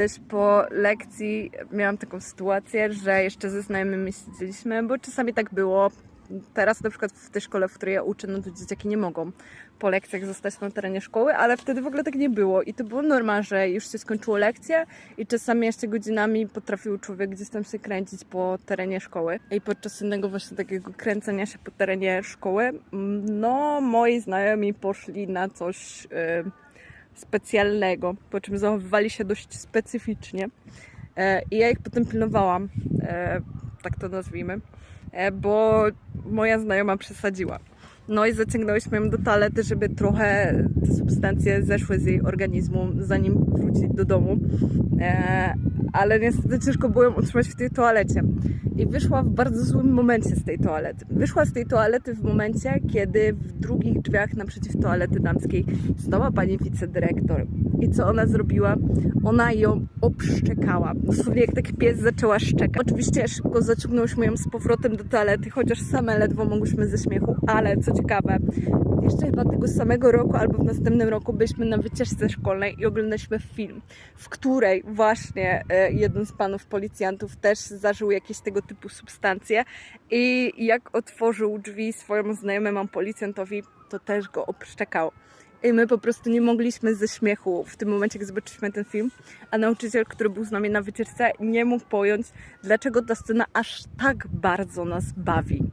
Też po lekcji miałam taką sytuację, że jeszcze ze znajomymi siedzieliśmy, bo czasami tak było. Teraz na przykład w tej szkole, w której ja uczę, no to dzieciaki nie mogą po lekcjach zostać na terenie szkoły, ale wtedy w ogóle tak nie było. I to było norma, że już się skończyło lekcje i czasami jeszcze godzinami potrafił człowiek gdzieś tam się kręcić po terenie szkoły. I podczas jednego właśnie takiego kręcenia się po terenie szkoły, mm, no moi znajomi poszli na coś... Yy, specjalnego, po czym zachowywali się dość specyficznie. E, I ja ich potem pilnowałam, e, tak to nazwijmy, e, bo moja znajoma przesadziła. No i zaciągnęłyśmy ją do toalety, żeby trochę te substancje zeszły z jej organizmu, zanim wróci do domu. Ale niestety ciężko było ją utrzymać w tej toalecie. I wyszła w bardzo złym momencie z tej toalety. Wyszła z tej toalety w momencie, kiedy w drugich drzwiach naprzeciw toalety damskiej stała pani wicedyrektor. I co ona zrobiła? Ona ją obszczekała. Dosłownie jak taki pies zaczęła szczekać. Oczywiście szybko zaciągnęłyśmy ją z powrotem do toalety, chociaż same ledwo mogłyśmy ze śmiechu, ale co ciekawe, jeszcze chyba tego samego roku albo w następnym roku byliśmy na wycieczce szkolnej i oglądaliśmy film, w której właśnie e, jeden z panów policjantów też zażył jakieś tego typu substancje i jak otworzył drzwi swojemu znajomemu policjantowi, to też go obszczekał. I my po prostu nie mogliśmy ze śmiechu w tym momencie, jak zobaczyliśmy ten film, a nauczyciel, który był z nami na wycieczce, nie mógł pojąć, dlaczego ta scena aż tak bardzo nas bawi.